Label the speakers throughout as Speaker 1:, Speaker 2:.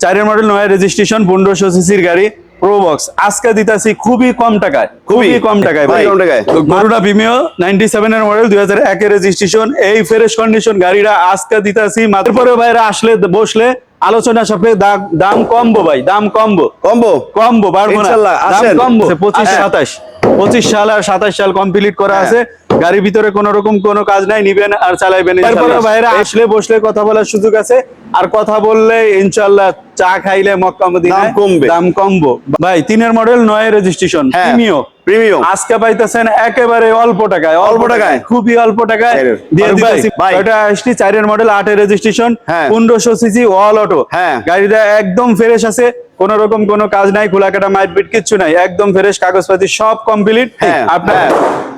Speaker 1: চারের মডেল নয় রেজিস্ট্রেশন পনেরোশো সিসির গাড়ি প্রোবক্স আজকে দিতাছি খুবই কম টাকায় খুবই? কম টাকায় ভাই
Speaker 2: কম টাকায়?
Speaker 1: গরুড়া প্রিমিও নাইনটি সেভেন এর মডেল দুই হাজার একের রেজিস্ট্রেশন এই ফ্রেশ কন্ডিশন গাড়িটা আজকে দিতাছি মাত্র পরে ভাইরা আসলে বসলে আলোচনা সাপে দাম কমবো ভাই দাম কমবো
Speaker 2: কম্বো
Speaker 1: কমবো পারব না দাম কমবো পঁচিশ
Speaker 2: হ্যাঁ।
Speaker 1: সাতাশ পঁচিশ সাল আর সাতাশ সাল কমপ্লিট করা
Speaker 2: হ্যাঁ।
Speaker 1: আছে গাড়ির ভিতরে কোন রকম কোনো কাজ নাই নিবেন আর চালাইবেন তারপরে। বাইরে আসলে বসলে কথা বলার সুযোগ আছে আর কথা বললে ইনশাল্লাহ চা খাইলে মক্কা মদিনায়
Speaker 2: কমবে।
Speaker 1: দাম কমবো ভাই তিনের মডেল নয় রেজিস্ট্রেশন
Speaker 2: হ্যাঁ
Speaker 1: প্রিমিও
Speaker 2: প্রিমিয়াম
Speaker 1: আজকে পাইতেছেন একেবারে অল্প টাকায়
Speaker 2: অল্প টাকায়?
Speaker 1: খুবই অল্প টাকায় দিয়ে দিতেছি এটা আসছি চারের মডেল আটের রেজিস্ট্রেশন
Speaker 2: হ্যাঁ।
Speaker 1: পনেরোশো সিসি অল অটো
Speaker 2: হ্যাঁ।
Speaker 1: গাড়িটা একদম ফ্রেশ আছে কোন রকম কোনো কাজ নাই খোলা কাটা মাইট বিট কিচ্ছু নাই একদম ফ্রেশ কাগজপাতি সব কমপ্লিট
Speaker 2: হ্যাঁ,
Speaker 1: আপনার
Speaker 2: হ্যাঁ।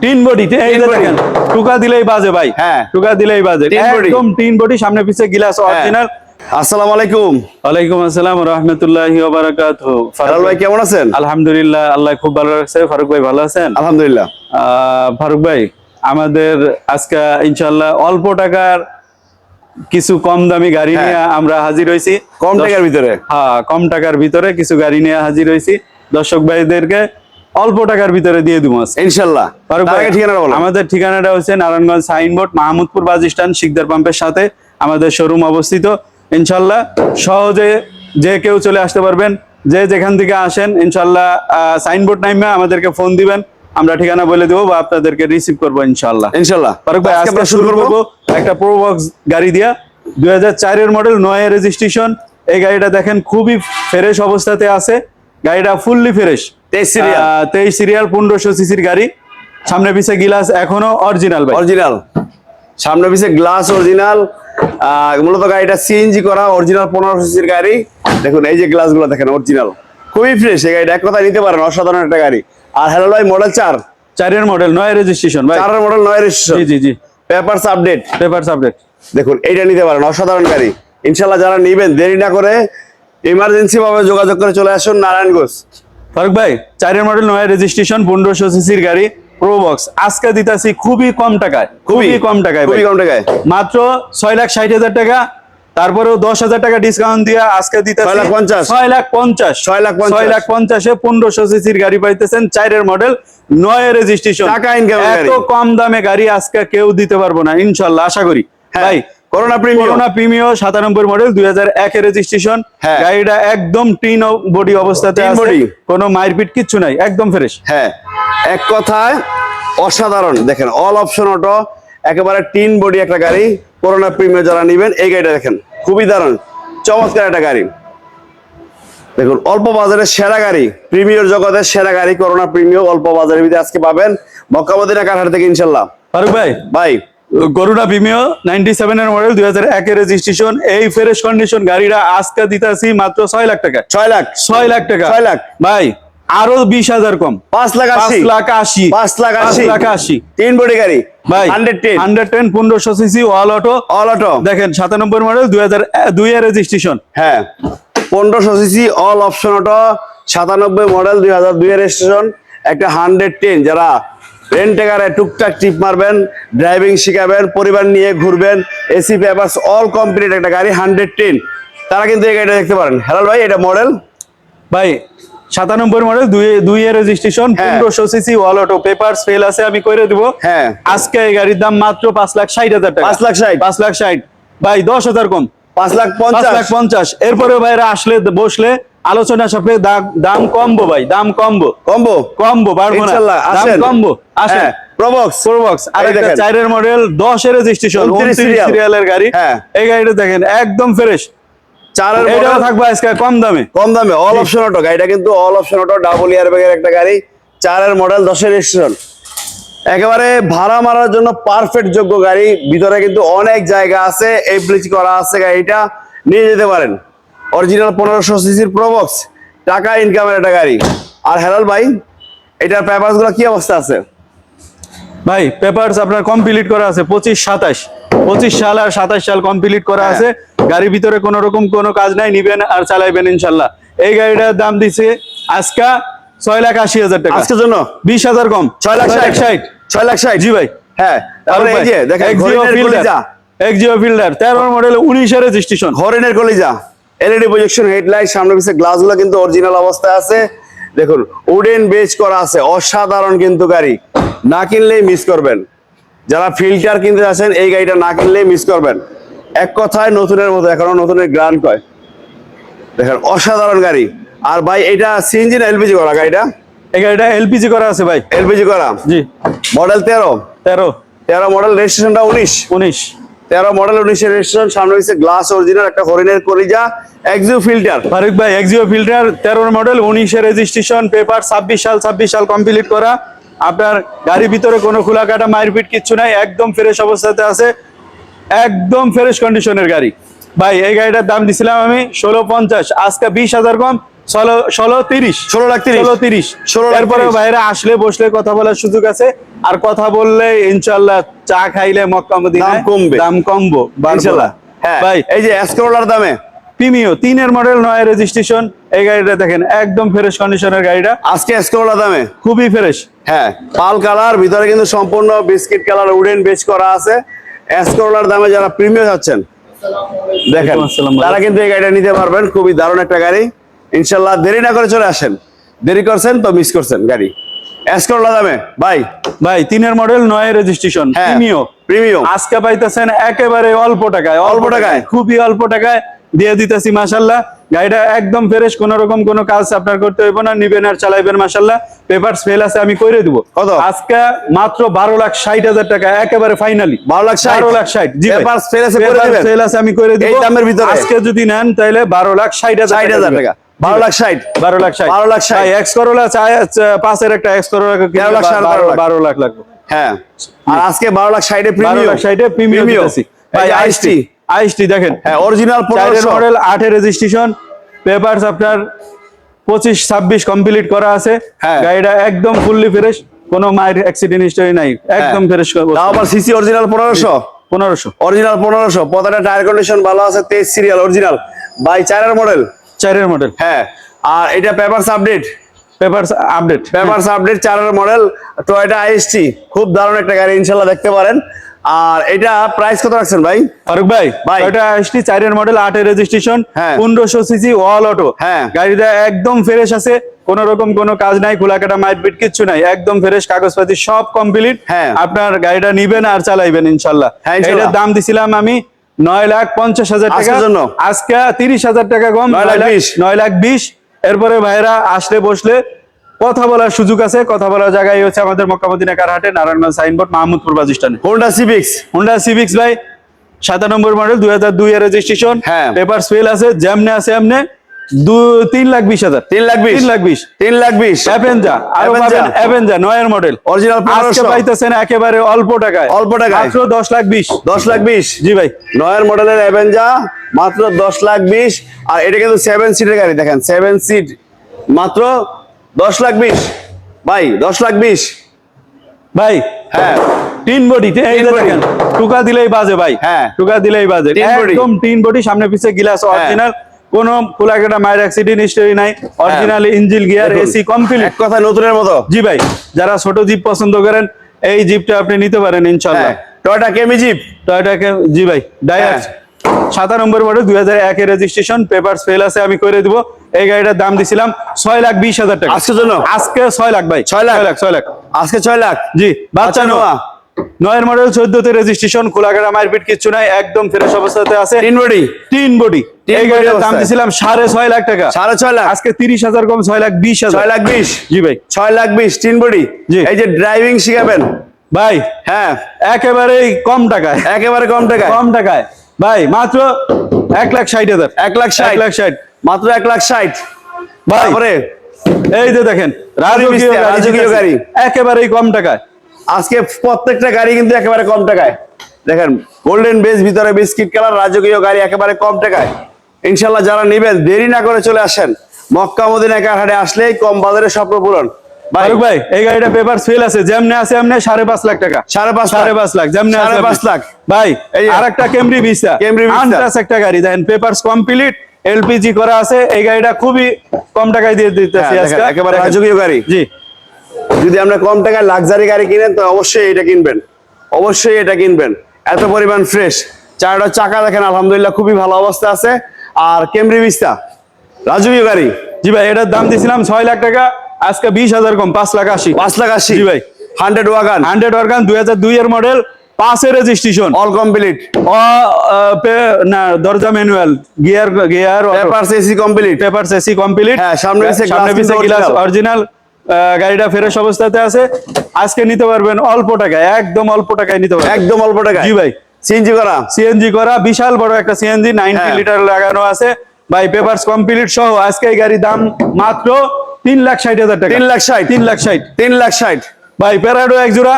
Speaker 1: তিন বডি। দেখেন টুকা দিলেই বাজে ভাই
Speaker 2: হ্যাঁ।
Speaker 1: টুকা দিলেই বাজে একদম তিন বডি সামনে পিছে গিলাস
Speaker 2: হ্যাঁ।
Speaker 1: অরিজিনাল
Speaker 2: আসসালামু আলাইকুম।
Speaker 1: ওয়ালাইকুম আসসালাম রহমতুল্লাহি ওবারাকাতুহু
Speaker 2: হেলাল ভাই কেমন আছেন?
Speaker 1: আলহামদুলিল্লাহ আল্লাহ খুব ভালো রাখছে। ফারুক ভাই ভালো আছেন?
Speaker 2: আলহামদুলিল্লাহ।
Speaker 1: ফারুক ভাই আমাদের আজকে ইনশাল্লাহ অল্প টাকার কিছু কম দামি গাড়ি
Speaker 2: হ্যাঁ।
Speaker 1: নিয়ে আমরা হাজির হয়েছি।
Speaker 2: কম টাকার ভিতরে?
Speaker 1: হ্যাঁ কম টাকার ভিতরে কিছু গাড়ি নিয়ে হাজির হয়েছি। দর্শক ভাইদেরকে অল্প টাকার ভিতরে দিয়ে দিব।
Speaker 2: ইনশাল্লাহ
Speaker 1: ফারুক ভাই
Speaker 2: আগে ঠিকানা বলো।
Speaker 1: আমাদের ঠিকানাটা হচ্ছে Narayanganj Signboard Mahmudpur bus stand Sikdar পাম্পের সাথে আমাদের শোরুম অবস্থিত। ইনশাল্লাহ সহজে যে কেউ চলে আসতে পারবেন যে যেখান থেকে আসেন ইনশাল্লাহ সাইনবোর্ড নাইমে আমাদেরকে ফোন দিবেন আমরা ঠিকানা বলে দেবো বা আপনাদেরকে রিসিভ করব ইনশাল্লাহ।
Speaker 2: ইনশাল্লাহ।
Speaker 1: ফারুক ভাই
Speaker 2: আজকে
Speaker 1: শুরু করব? একটা প্রোবক্স গাড়ি দিয়া। দুই হাজার চারের মডেল নয় রেজিস্ট্রেশন এই গাড়িটা দেখেন খুবই ফ্রেশ অবস্থাতে আছে। গাড়িটা ফুললি ফ্রেশ
Speaker 2: তেইশ সিরিয়াল
Speaker 1: তেইশ সিরিয়াল পনেরোশো সিসির গাড়ি। সামনে পিছে গিলাস এখনও অরিজিনাল
Speaker 2: অরিজিনাল সামনে পিছে গ্লাস অরিজিনাল মূলত গাড়িটা সিএনজি করা অরিজিনাল পনেরো সিসির গাড়ি। দেখুন এই যে গ্লাসগুলো দেখেন অরিজিনাল খুবই ফ্রেশ এই গাড়িটা এক কথা নিতে পারেন অসাধারণ একটা গাড়ি। আর হ্যালো ভাই মডেল চার।
Speaker 1: চারের মডেল নয় রেজিস্ট্রেশন ভাই।
Speaker 2: চারের মডেল নয়
Speaker 1: জি
Speaker 2: রেজিস্ট্রেশন
Speaker 1: জি জি।
Speaker 2: পেপারস আপডেট
Speaker 1: পেপার সাবজেক্ট
Speaker 2: দেখুন এইটা নিতে পারেন অসাধারণ গাড়ি। ইনশাল্লাহ যারা নিবেন দেরি না করে ইমার্জেন্সি ভাবে যোগাযোগ করে চলে আসুন নারায়ণগঞ্জ।
Speaker 1: ফারুক ভাই চারের মডেল নয় রেজিস্ট্রেশন পনেরোশো সিসির গাড়ি। প্রোবক্স আজকে দিতাছি খুবই কম টাকায় খুবই কম টাকায়
Speaker 2: খুবই কম টাকায়।
Speaker 1: মাত্র ছয় লাখ ষাট হাজার টাকা তারপরেও দশ হাজার টাকা ডিসকাউন্ট দিয়ে আজকে দিতে
Speaker 2: ছয় লাখ পঞ্চাশ।
Speaker 1: ছয় লাখ পঞ্চাশ।
Speaker 2: ছয় লাখ
Speaker 1: ছয় লাখ পঞ্চাশে পনেরোশো সিসির গাড়ি পাইতেছেন চারের মডেল নয় রেজিস্ট্রেশন
Speaker 2: টাকা এর
Speaker 1: এত কম দামে গাড়ি আজকে কেউ দিতে পারব না ইনশাল্লাহ আশা করি।
Speaker 2: হ্যাঁ।
Speaker 1: ভাই
Speaker 2: করোনা প্রিমিয়াম
Speaker 1: করোনা প্রিমিও সাতানব্বই মডেল দুই হাজার এক রেজিস্ট্রেশন
Speaker 2: হ্যাঁ।
Speaker 1: গাড়িটা একদম টিন বডি অবস্থাতে আছে। কোনো মারপিট কিচ্ছু নাই একদম ফ্রেশ
Speaker 2: হ্যাঁ এক কথায় অসাধারণ। দেখেন অল অপশন অটো একেবারে টিন বডি একটা গাড়ি করোনা প্রিমিয়ার যারা নিবেন এই গাড়িটা দেখেন খুবই দারুণ চমৎকার একটা গাড়ি। দেখুন অল্প বাজারের সেরা গাড়ি প্রিমিয়র জগতের সেরা গাড়ি করোনা প্রিমিয়ার অল্প বাজারের ভিতরে আজকে পাবেন। মক্কামদিনা কারহাট থেকে ইনশাল্লাহ।
Speaker 1: ফারুক ভাই।
Speaker 2: ভাই।
Speaker 1: গরুড়া প্রিমিও নাইনটি সেভেনের মডেল দুই হাজার একের রেজিস্ট্রেশন এই ফ্রেশ কন্ডিশন গাড়িটা আজকে দিতেছি মাত্র ছয় লাখ টাকা।
Speaker 2: ছয় লাখ।
Speaker 1: ছয় লাখ টাকা।
Speaker 2: ছয় লাখ।
Speaker 1: ভাই আরও বিশ হাজার কম।
Speaker 2: পাঁচ লাখ
Speaker 1: পাঁচ
Speaker 2: আশি
Speaker 1: লাখ আশি।
Speaker 2: পাঁচ লাখ আশি।
Speaker 1: লাখ আশি।
Speaker 2: তিন বডি গাড়ি।
Speaker 1: ভাই
Speaker 2: হান্ড্রেড টেন
Speaker 1: হান্ড্রেড টেন পনেরোশো CC all auto
Speaker 2: all auto
Speaker 1: দেখেন সাতানব্বই মডেল দুই হাজার দুই এর রেজিস্ট্রেশন
Speaker 2: হ্যাঁ। পনেরোশো সিসি অল অপশন অটো সাতানব্বই মডেল দুই হাজার দুই রেজিস্ট্রেশন একটা হান্ড্রেড টেন যারা রেন্টেকারে টুকটাক টিপ মারবেন ড্রাইভিং শিখাবেন পরিবার নিয়ে ঘুরবেন এসি পেপারস অল কমপ্লিট একটা গাড়ি হান্ড্রেড টেন তারা কিন্তু এই গাড়িটা দেখতে পারেন। হ্যালো ভাই এটা মডেল
Speaker 1: ভাই সাতানব্বই মডেল দুই দুই এর রেজিস্ট্রেশন
Speaker 2: হ্যাঁ।
Speaker 1: পনেরোশো CC all auto paper file আছে আমি করে দিব।
Speaker 2: হ্যাঁ।
Speaker 1: আজকে এই গাড়ির দাম মাত্র পাঁচ লাখ ষাট হাজার টাকা।
Speaker 2: পাঁচ লাখ ষাট।
Speaker 1: পাঁচ লাখ ষাট। ভাই দশ হাজার কম।
Speaker 2: পাঁচ লাখ
Speaker 1: পাঁচ লাখ
Speaker 2: পঞ্চাশ।
Speaker 1: পঞ্চাশ এরপরে ভাইরা আসলে বসলে আলোচনা সাপে দাম কমবো ভাই দাম কমবো।
Speaker 2: কম্বো?
Speaker 1: কমবো পারব না। দাম
Speaker 2: আসেন।
Speaker 1: কমবো আসেন।
Speaker 2: হ্যাঁ প্রবক্স
Speaker 1: আর একটা চারের মডেল দশের রেজিস্ট্রেশন
Speaker 2: 29
Speaker 1: সিরিয়ালের গাড়ি।
Speaker 2: হ্যাঁ।
Speaker 1: এই গাড়িটা দেখেন একদম ফ্রেশ
Speaker 2: চারের মডেল
Speaker 1: থাকবে আজকে কম দামে।
Speaker 2: কম দামে অল অপশন অটো গাড়িটা কিন্তু all option auto double air ব্যাগের একটা গাড়ি। চারের মডেল রেজিস্ট্রেশন একেবারে ভাড়া মারার জন্য পারফেক্ট যোগ্য গাড়ি। ভিতরে কিন্তু অনেক জায়গা আছে এই ব্লিচ করা আছে গাড়িটা। নিয়ে যেতে পারেন। অরিজিনাল পনেরোশো সিসির প্রবক্স টাকা ইনকামের একটা গাড়ি। আর হেলাল ভাই এটার পেপারসগুলো কি অবস্থা আছে?
Speaker 1: ভাই পেপারস আপনার কমপ্লিট করা আছে পঁচিশ সাতাশ। পঁচিশ সাল আর সাতাশ সাল কমপ্লিট করা
Speaker 2: হ্যাঁ।
Speaker 1: আছে। গাড়ির ভিতরে কোনো রকম কোনো কাজ নাই নিবেন আর চালাইবেন ইনশাল্লাহ। এই গাড়িটার দাম দিছে আজকা ছয় লাখ আশি হাজার টাকা।
Speaker 2: আজকের জন্য?
Speaker 1: বিশ হাজার কম।
Speaker 2: ছয় লাখ ষাট।
Speaker 1: ষাট।
Speaker 2: ছয় লাখ ষাট?
Speaker 1: জি ভাই।
Speaker 2: হ্যাঁ
Speaker 1: এক্সিও ফিল্ডার এক্সিও ফিল্ডার তেরো মডেল উনিশের রেজিস্ট্রেশন
Speaker 2: হরেনের কলিজা। এলইডি প্রজেকশন হেডলাইট সামনে পিছিয়ে গ্লাসগুলো কিন্তু অরিজিনাল অবস্থায় আছে। দেখুন উডেন বেজ করা আছে অসাধারণ কিন্তু গাড়ি। না কিনলেই মিস করবেন। যারা ফিল্টার কিনতে আছেন এই গাড়িটা না কিনলেই মিস করবেন। এক কথায় নতুনের মতো এখনও নতুনের গ্রান্ড কয়। দেখেন অসাধারণ গাড়ি। আর ভাই এটা সিএনজি না এলপিজি করা গাড়িটা?
Speaker 1: এই গাড়িটা এলপিজি করা আছে ভাই।
Speaker 2: এলপিজি করা?
Speaker 1: জি।
Speaker 2: মডেল তেরো?
Speaker 1: তেরো।
Speaker 2: তেরো মডেল রেজিস্ট্রেশনটা উনিশ?
Speaker 1: উনিশ।
Speaker 2: তেরো মডেল উনিশের রেজিস্ট্রেশন সামনে হচ্ছে গ্লাস অরিজিনাল একটা হরিণের কলিজা এক্সিউ ফিল্টার
Speaker 1: ফারুক ভাই এক্সিও ফিল্টার তেরোর মডেল উনিশের রেজিস্ট্রেশন পেপার ছাব্বিশ সাল ছাব্বিশ সাল কমপ্লিট করা। আপনার গাড়ির ভিতরে কোনো খোলা কাটা মারপিট কিচ্ছু নাই, একদম ফ্রেশ অবস্থাতে আছে। একদম ফ্রেশ কন্ডিশনের গাড়ি। ভাই, এই গাড়িটার দাম দিছিলাম আমি ষোলো পঞ্চাশ, আজকে বিশ হাজার কম ষোলো তিরিশ।
Speaker 2: ষোলো লাখ তিরিশ।
Speaker 1: ষোলো তিরিশ।
Speaker 2: ষোলো লাখ
Speaker 1: এরপরে বাইরে আসলে বসলে কথা বলার সুযোগ আছে। আর কথা বললে ইনশাল্লাহ চা খাইলে মক্কা
Speaker 2: দাম কমবে।
Speaker 1: দাম কমবো
Speaker 2: ইনশাল্লাহ হ্যাঁ
Speaker 1: ভাই।
Speaker 2: এই যে এসকোলার দামে?
Speaker 1: প্রিমিও তিনের মডেল নয় রেজিস্ট্রেশন। এই গাড়িটা দেখেন একদম ফ্রেশ কন্ডিশনের গাড়িটা।
Speaker 2: আজকে এসকোলার দামে?
Speaker 1: খুবই ফ্রেশ।
Speaker 2: হ্যাঁ পাল কালার ভিতরে কিন্তু সম্পূর্ণ বিস্কিট কালার উডেন বেচ করা আছে। এসকোলার দামে যারা প্রিমিয়াম যাচ্ছেন দেখেন। তারা কিন্তু এই গাড়িটা নিতে পারবেন। খুবই দারুণ একটা গাড়ি। ইনশাল্লাহ দেরি না করে চলে আসেন। দেরি করছেন তো মিস করছেন গাড়ি। দামে ভাই।
Speaker 1: ভাই তিনের মডেল নয় রেজিস্ট্রেশন
Speaker 2: হ্যাঁ।
Speaker 1: প্রিমিও আজকে পাইতেছেন একেবারে অল্প টাকায়
Speaker 2: অল্প টাকায়?
Speaker 1: খুবই অল্প টাকায় দিয়ে দিতেছি মাসাল্লাহ গাড়িটা একদম ফ্রেশ কোন রকম কোনো কাজ আপনার করতে হইব না নিবেন আর চালাইবেন মাসাল্লাহ পেপার ফেল আছে আমি করে দিব? আজকে মাত্র বারো লাখ ষাট হাজার টাকা একেবারে ফাইনালি
Speaker 2: বারো লাখ?
Speaker 1: বারো লাখ ষাট।
Speaker 2: আছে
Speaker 1: আমি করে দিব।
Speaker 2: দামের ভিতরে?
Speaker 1: আজকে যদি নেন তাহলে বারো লাখ ষাট হাজার
Speaker 2: টাকা বারো লাখ ষাট।
Speaker 1: বারো লাখ ষাট।
Speaker 2: বারো লাখ ষাট।
Speaker 1: এক্স করোলা পাঁচের একটা এক্স করোলা
Speaker 2: তেরো লাখ, সাড়ে বারো লাখ।
Speaker 1: লাগবে।
Speaker 2: হ্যাঁ। আর আজকে বারো লাখ ষাটে প্রিমিয়াম
Speaker 1: লাখ ষাটে প্রিমিয়াম ভাই আইসটি আইসটি দেখেন।
Speaker 2: হ্যাঁ অরিজিনাল
Speaker 1: মডেল আটের রেজিস্ট্রেশন পেপারস আপনার পঁচিশ ছাব্বিশ কমপ্লিট করা আছে।
Speaker 2: হ্যাঁ।
Speaker 1: গাড়িটা একদম ফুললি ফ্রেশ কোনো মায়ের অ্যাক্সিডেন্ট হিস্টোরি নাই। একদম ফ্রেশ
Speaker 2: আবার সিসি অরিজিনাল পনেরোশো?
Speaker 1: পনেরোশো।
Speaker 2: অরিজিনাল পনেরোশো। পতাটা টায়ার কন্ডিশন ভালো আছে তেইশ সিরিয়াল অরিজিনাল বাই চারের মডেল
Speaker 1: চারের মডেল
Speaker 2: হ্যাঁ আর এটা papers update
Speaker 1: papers update
Speaker 2: papers update চারের মডেল টয়টা আইএসটি খুব দারুণ একটা গাড়ি ইনশাল্লাহ দেখতে পারেন আর এটা প্রাইস কত রাখছেন ভাই
Speaker 1: ফারুক ভাই
Speaker 2: ভাই।
Speaker 1: এটা চারের মডেল আটের রেজিস্ট্রেশন
Speaker 2: হ্যাঁ।
Speaker 1: পনেরোশো সিসি ওয়াল অটো
Speaker 2: হ্যাঁ।
Speaker 1: গাড়িটা একদম ফ্রেশ আছে কোন রকম কোনো কাজ নাই খোলাকাটা মাইটবিট কিচ্ছু নাই একদম ফ্রেশ কাগজপাতি সব কমপ্লিট
Speaker 2: হ্যাঁ।
Speaker 1: আপনার গাড়িটা নিবেন আর চালাইবেন ইনশাল্লাহ
Speaker 2: হ্যাঁ, ইনশাল্লাহ।
Speaker 1: এটার দাম দিছিলাম আমি নয় লাখ পঞ্চাশ হাজার
Speaker 2: টাকার জন্য?
Speaker 1: আজকে তিরিশ হাজার টাকা কম
Speaker 2: নয় লাখ বিশ।
Speaker 1: নয় লাখ বিশ এরপরে ভাইরা আসলে বসলে কথা বলার সুযোগ আছে কথা বলার জায়গায় হচ্ছে আমাদের মক্কামদিনা কারহাটে Narayanganj Signboard Mahmudpur bus stand
Speaker 2: Honda Civics
Speaker 1: Honda Civics ভাই সাতানব্বই মডেল দুই হাজার দুই এর রেজিস্ট্রেশন
Speaker 2: হ্যাঁ।
Speaker 1: পেপার ফেল আছে যেমনে আছে এমনে তিন লাখ বিশ হাজার।
Speaker 2: তিন লাখ বিশ?
Speaker 1: তিন লাখ বিশ।
Speaker 2: তিন লাখ বিশ?
Speaker 1: অ্যাভেঞ্জা
Speaker 2: আরও।
Speaker 1: পাবেন অ্যাভেঞ্জা নয়ের মডেল
Speaker 2: অরিজিনাল
Speaker 1: আজকে পাইতেছেন একেবারে অল্প টাকায়।
Speaker 2: অল্প টাকায়।
Speaker 1: মাত্র দশ লাখ বিশ।
Speaker 2: দশ লাখ বিশ?
Speaker 1: জি ভাই।
Speaker 2: নয়ের মডেলের অ্যাভেঞ্জা মাত্র দশ লাখ বিশ। আর এটা কিন্তু সেভেন সিটের গাড়ি দেখেন সেভেন সিট মাত্র দশ লাখ বিশ। ভাই দশ লাখ বিশ।
Speaker 1: ভাই
Speaker 2: হ্যাঁ।
Speaker 1: Tin body. দেখেন টুকা দিলেই বাজে ভাই।
Speaker 2: হ্যাঁ।
Speaker 1: টুকা দিলেই বাজে। একদম টিন বডি সামনে পিছে গিলাস অরিজিনাল কোন খোলাকাটা মায়ের অ্যাক্সিডেন্ট হিস্টোরি নাই। Original engine gear AC complete
Speaker 2: এক কথায় নতুনের মতো।
Speaker 1: জি ভাই যারা ছোট জিপ পছন্দ করেন এই জিপটা আপনি নিতে পারেন ইনশাল্লাহ
Speaker 2: হ্যাঁ টয়টা কেমি জিপ
Speaker 1: টয়টাকে জি ভাই ডায়াস সাতানব্বই মডেল দুই হাজার একের রেজিস্ট্রেশন পেপার ফেল আছে আমি করে দিব। এই গাড়িটার দাম দিছিলাম ছয় লাখ বিশ হাজার টাকা।
Speaker 2: আজকের জন্য?
Speaker 1: আজকে ছয় লাখ ভাই
Speaker 2: ছয় লাখ?
Speaker 1: ছয় লাখ ছয় লাখ।
Speaker 2: আজকে ছয় লাখ?
Speaker 1: জি বাচ্চা নোয়া।
Speaker 2: নোয়া।
Speaker 1: নয়ের মডেল চোদ্দতে রেজিস্ট্রেশন খোলাঘাটা মারপিট কিচ্ছু নাই একদম ফ্রেশ অবস্থাতে আছে।
Speaker 2: তিন বডি?
Speaker 1: তিন বডি। এই গাড়িটার দাম দিছিলাম সাড়ে ছয় লাখ টাকা।
Speaker 2: সাড়ে ছয় লাখ?
Speaker 1: আজকে তিরিশ হাজার কম ছয় লাখ বিশ হাজার।
Speaker 2: ছয় লাখ বিশ?
Speaker 1: জি ভাই।
Speaker 2: ছয় লাখ বিশ তিন বডি?
Speaker 1: জি।
Speaker 2: এই যে ড্রাইভিং শিখাবেন?
Speaker 1: ভাই
Speaker 2: হ্যাঁ।
Speaker 1: কম টাকায়।
Speaker 2: একেবারে কম টাকায়?
Speaker 1: কম টাকায়। ভাই মাত্র এক লাখ ষাট হাজার।
Speaker 2: এক লাখ ষাট?
Speaker 1: লাখ ষাট।
Speaker 2: মাত্র এক লাখ ষাট?
Speaker 1: ভাই এই যে দেখেন রাজকীয়। গাড়ি। একেবারেই কম টাকায়।
Speaker 2: আজকে প্রত্যেকটা গাড়ি কিন্তু একেবারে কম টাকায়। দেখেন গোল্ডেন বেস ভিতরে বিস্কিট কালার রাজকীয় গাড়ি একেবারে কম টাকায়। ইনশাল্লাহ যারা নিবেন দেরি না করে চলে আসেন। মক্কা মদিনা কারহাটে আসলেই কম বাজারে স্বপ্ন পূরণ।
Speaker 1: ফারুক ভাই এই গাড়িটা পেপার ফেল আছে যেমনে আছে এমনি সাড়ে পাঁচ লাখ টাকা।
Speaker 2: সাড়ে পাঁচ
Speaker 1: সাড়ে পাঁচ লাখ যেমনে
Speaker 2: সাড়ে পাঁচ লাখ।
Speaker 1: ভাই
Speaker 2: এই যে-
Speaker 1: আর একটা কেমরি ভিসা। একটা গাড়ি দেখেন পেপারস কমপ্লিট এলপিজি করা আছে এই গাড়িটা খুবই কম টাকায় দিয়ে দিতেছি
Speaker 2: হ্যাঁ, একেবারে রাজকীয় গাড়ি।
Speaker 1: জি।
Speaker 2: যদি আমরা কম টাকায় লাক্সারি গাড়ি কিনেন তো অবশ্যই এটা কিনবেন। অবশ্যই এটা কিনবেন। এত পরিমাণ ফ্রেশ চারটা চাকা দেখেন আলহামদুলিল্লাহ খুবই ভালো অবস্থা আছে। আর কেমরি বিস্তা রাজকীয় গাড়ি?
Speaker 1: জি ভাই এটার দাম দিয়েছিলাম ছয় লাখ টাকা আজকে বিশ হাজার কম পাঁচ লাখ আশি।
Speaker 2: পাঁচ লাখ আশি।
Speaker 1: জি ভাই।
Speaker 2: হান্ড্রেড ওয়াগান
Speaker 1: হান্ড্রেড ওয়ার্কান দুই হাজার দুই এর মডেল পাঁচের রেজিস্ট্রেশন
Speaker 2: অল কমপ্লিট অ
Speaker 1: না দরজা manual gear gear
Speaker 2: paper AC complete
Speaker 1: paper AC complete
Speaker 2: হ্যাঁ, সামনে
Speaker 1: সামনে পিছে গ্লাস অরিজিনাল গাড়িটা ফ্রেশ অবস্থাতে আছে। আজকে নিতে পারবেন অল্প টাকায় একদম অল্প টাকায় নিতে পারবেন।
Speaker 2: একদম অল্প টাকায়?
Speaker 1: জি ভাই।
Speaker 2: সিএনজি করা?
Speaker 1: সিএনজি করা বিশাল বড় একটা সিএনজি নাইনটি
Speaker 2: হ্যাঁ।
Speaker 1: লিটার লাগানো আছে। ভাই পেপারস কমপ্লিট সহ আজকে এই গাড়ির দাম মাত্র তিন লাখ ষাট হাজার টাকা।
Speaker 2: তিন লাখ ষাট?
Speaker 1: তিন লাখ ষাট।
Speaker 2: তিন লাখ ষাট?
Speaker 1: ভাই প্যারাডো এক জোড়া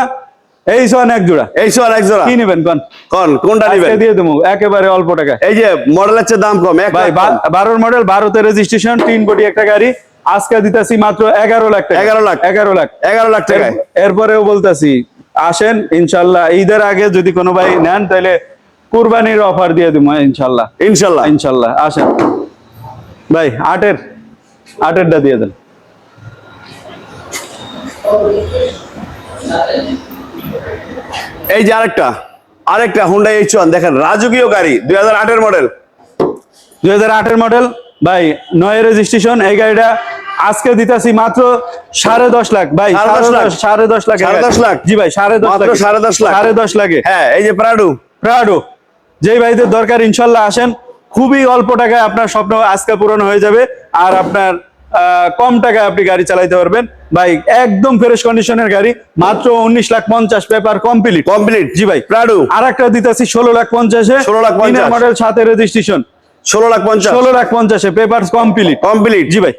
Speaker 1: এই সোয়ান এক জোড়া।
Speaker 2: এই সো এক জোড়া?
Speaker 1: কি নেবেন কোন?
Speaker 2: কোন? কোনটা
Speaker 1: আজকে দিয়ে দেবো একেবারে অল্প টাকায়।
Speaker 2: এই যে মডেলের চেয়ে দাম কম
Speaker 1: ভাই। বারোর মডেল বারোতে রেজিস্ট্রেশন তিন কোটি একটা গাড়ি। আজকে দিতেছি মাত্র এগারো লাখ টাকা।
Speaker 2: 11 লাখ।
Speaker 1: এগারো লাখ।
Speaker 2: এগারো লাখ
Speaker 1: এর- এরপরেও বলতেছি আসেন ইনশাল্লাহ ঈদের আগে যদি কোনো ভাই নেন তাহলে কুরবানির অফার দিয়ে দিব ইনশাল্লাহ।
Speaker 2: ইনশাল্লাহ।
Speaker 1: ইনশাল্লাহ আসেন। ভাই আটের আটেরটা দিয়ে দেন।
Speaker 2: এই যে আরেকটা আরেকটা হুন্ডা এইচ ওয়ান দেখেন রাজকীয় গাড়ি দুই হাজার আটের মডেল
Speaker 1: দুই হাজার আটের মডেল ভাই নয় রেজিস্ট্রেশন এই গাড়িটা আজকে দিতেছি মাত্র সাড়ে দশ লাখ। ভাই
Speaker 2: সাড়ে দশ লাখ?
Speaker 1: সাড়ে দশ লাখ? জি ভাই সাড়ে দশ লাখ
Speaker 2: সাড়ে দশ লাখ?
Speaker 1: সাড়ে দশ লাখে
Speaker 2: হ্যাঁ এই যে প্রাডু
Speaker 1: প্রাডো যেই ভাইদের দরকার ইনশাল্লাহ আসেন। খুবই অল্প টাকায় আপনার স্বপ্ন আজকে পূরণ হয়ে যাবে। আর আপনার আহ, কম টাকায় আপনি গাড়ি চালাইতে পারবেন। ভাই একদম ফ্রেশ কন্ডিশনের গাড়ি। মাত্র উনিশ লাখ পঞ্চাশ পেপার কমপ্লিট
Speaker 2: কমপ্লিট
Speaker 1: জি ভাই।
Speaker 2: প্রাডু
Speaker 1: আর একটা দিতেছি ষোলো লাখ পঞ্চাশে।
Speaker 2: 16 লাখ 50
Speaker 1: মডেল সাথে রেজিস্ট্রেশন
Speaker 2: ষোলো লাখ পঞ্চাশ।
Speaker 1: ষোলো লাখ পঞ্চাশে পেপার কমপ্লিট
Speaker 2: কমপ্লিট
Speaker 1: জি ভাই।